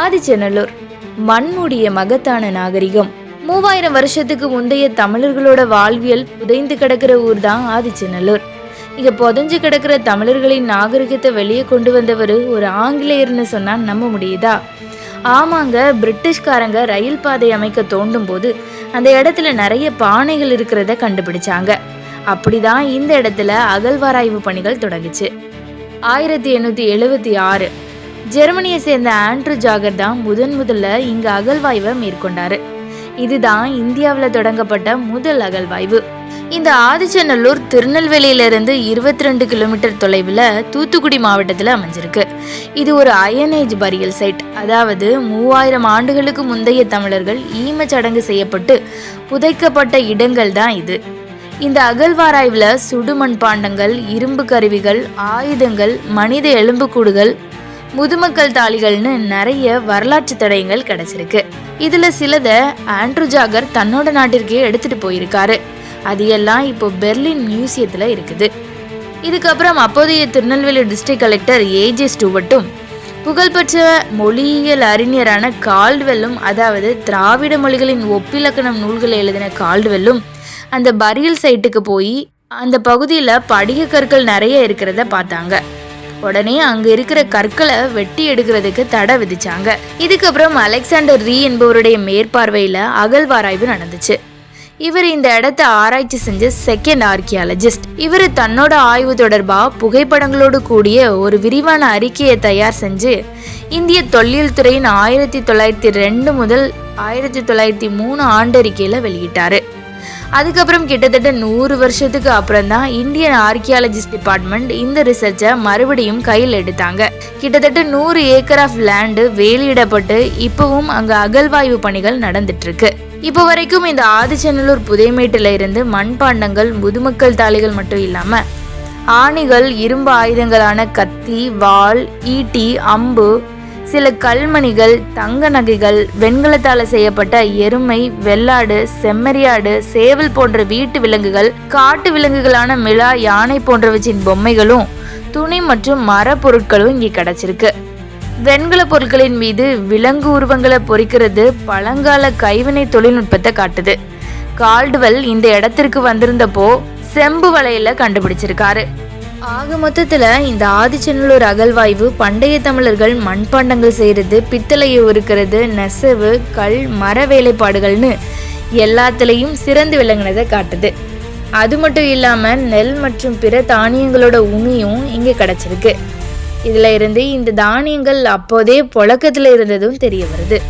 ஆதிச்சநல்லூர். மண்மூடிய மகத்தான நாகரிகம். மூவாயிரம் வருஷத்துக்கு முந்தைய தமிழர்களோட வாழ்வியல் புதைந்து கிடக்கிற ஊர் தான் ஆதிச்சநல்லூர். இங்க புதஞ்சு கிடக்கிற தமிழர்களின் நாகரிகத்தை வெளியே கொண்டு வந்தவர் ஒரு ஆங்கிலேயர்னு சொன்னா நம்ப முடியுதா? ஆமாங்க பிரிட்டிஷ்காரங்க ரயில் பாதை அமைக்க தோண்டும் போது அந்த இடத்துல நிறைய பானைகள் இருக்கிறத கண்டுபிடிச்சாங்க. அப்படிதான் இந்த இடத்துல அகழ்வாராய்வு பணிகள் தொடங்குச்சு. ஆயிரத்தி எண்ணூற்றி எழுபத்தி ஆறு ஜெர்மனியை சேர்ந்த ஆண்ட்ரூ ஜாகர் தான் முதன் முதல்ல இங்கு அகழ்வாய்வை மேற்கொண்டாரு. இதுதான் இந்தியாவில் தொடங்கப்பட்ட முதல் அகழ்வாய்வு. இந்த ஆதிச்சநல்லூர் திருநெல்வேலியிலிருந்து இருபத்தி ரெண்டு கிலோமீட்டர் தொலைவில் தூத்துக்குடி மாவட்டத்தில் அமைஞ்சிருக்கு. இது ஒரு அயனேஜ் பரியல் சைட் அதாவது மூவாயிரம் ஆண்டுகளுக்கு முந்தைய தமிழர்கள் ஈமச்சடங்கு செய்யப்பட்டு புதைக்கப்பட்ட இடங்கள் தான் இது. இந்த அகழ்வாராய்வில் சுடுமண் பாண்டங்கள் இரும்பு கருவிகள் ஆயுதங்கள் மனித எலும்புக்கூடுகள் முதுமக்கள் தாளிகள்னு நிறைய வரலாற்று தடயங்கள் கிடைச்சிருக்கு. இதுல சிலதை ஆண்ட்ரூ ஜாகர் தன்னோட நாட்டிற்கே எடுத்துட்டு போயிருக்காரு. அது எல்லாம் இப்போ பெர்லின் மியூசியத்துல இருக்குது. இதுக்கப்புறம் அப்போதைய திருநெல்வேலி டிஸ்ட்ரிக்ட் கலெக்டர் ஏஜே ஸ்டூவர்ட்டும் புகழ்பெற்ற மொழியியல் அறிஞரான கால்டுவெல்லும் அதாவது திராவிட மொழிகளின் ஒப்பிலக்கணம் நூல்களை எழுதின கால்டுவெல்லும் அந்த பரியல் சைட்டுக்கு போய் அந்த பகுதியில் படிக கற்கள் நிறைய இருக்கிறத பார்த்தாங்க. உடனே அங்க இருக்கிற கற்களை வெட்டி எடுக்கிறதுக்கு தடை விதிச்சாங்க. இதுக்கப்புறம் அலெக்சாண்டர் ரீ என்பவருடைய மேற்பார்வையில அகழ்வாராய்வு நடந்துச்சு. இவர் இந்த இடத்த ஆராய்ச்சி செஞ்ச செகண்ட் ஆர்கியாலஜிஸ்ட் இவர் தன்னோட ஆய்வு தொடர்பா புகைப்படங்களோடு கூடிய ஒரு விரிவான அறிக்கையை தயார் செஞ்சு இந்திய தொல்லியல் துறையின் ஆயிரத்தி தொள்ளாயிரத்தி ரெண்டு முதல் ஆயிரத்தி தொள்ளாயிரத்தி மூணு ஆண்டறிக்கையில் வெளியிட்டாரு. அதுக்கப்புறம் கிட்டத்தட்ட நூறு வருஷத்துக்கு அப்புறம் தான் இந்தியன் ஆர்கியாலஜிஸ்ட் டிபார்ட்மெண்ட் இந்த ரிசர்ச்சை மறுபடியும் கையில் எடுத்தாங்க. கிட்டத்தட்ட நூறு ஏக்கர் ஆஃப் லேண்டு வேலியிடப்பட்டு இப்பவும் அங்கே அகழ்வாய்வு பணிகள் நடந்துட்டு இருக்கு இப்போ வரைக்கும் இந்த ஆதிச்சநல்லூர் புதைமேட்டில் இருந்து மண்பாண்டங்கள் முதுமக்கள் தாளிகள் மட்டும் இல்லாமல் ஆணிகள் இரும்பு ஆயுதங்களான கத்தி வாள் ஈட்டி அம்பு சில கல்மணிகள் தங்க நகைகள் வெண்கலத்தால செய்யப்பட்ட எருமை வெள்ளாடு செம்மறியாடு சேவல் போன்ற வீட்டு விலங்குகள் காட்டு விலங்குகளான மிளா யானை போன்றவற்றின் பொம்மைகளும் துணி மற்றும் மர பொருட்களும் இங்கே கிடைச்சிருக்கு. வெண்கல பொருட்களின் மீது விலங்கு உருவங்களை பொறிக்கிறது பழங்கால கைவினை தொழில்நுட்பத்தை காட்டுது. கால்டுவெல் இந்த இடத்திற்கு வந்திருந்தப்போ செம்பு வலையில கண்டுபிடிச்சிருக்காரு. ஆக மொத்தத்தில் இந்த ஆதிச்சநல்லூர் அகழ்வாய்வு பண்டைய தமிழர்கள் மண்பாண்டங்கள் செய்கிறது பித்தளையை உருக்கிறது நெசவு கல் மர வேலைப்பாடுகள்னு எல்லாத்துலேயும் சிறந்து விளங்கினதை காட்டுது. அது மட்டும் இல்லாமல் நெல் மற்றும் பிற தானியங்களோட உமியும் இங்கே கிடச்சிருக்கு. இதில் இருந்து இந்த தானியங்கள் அப்போதே புழக்கத்தில் இருந்ததும் தெரிய வருது.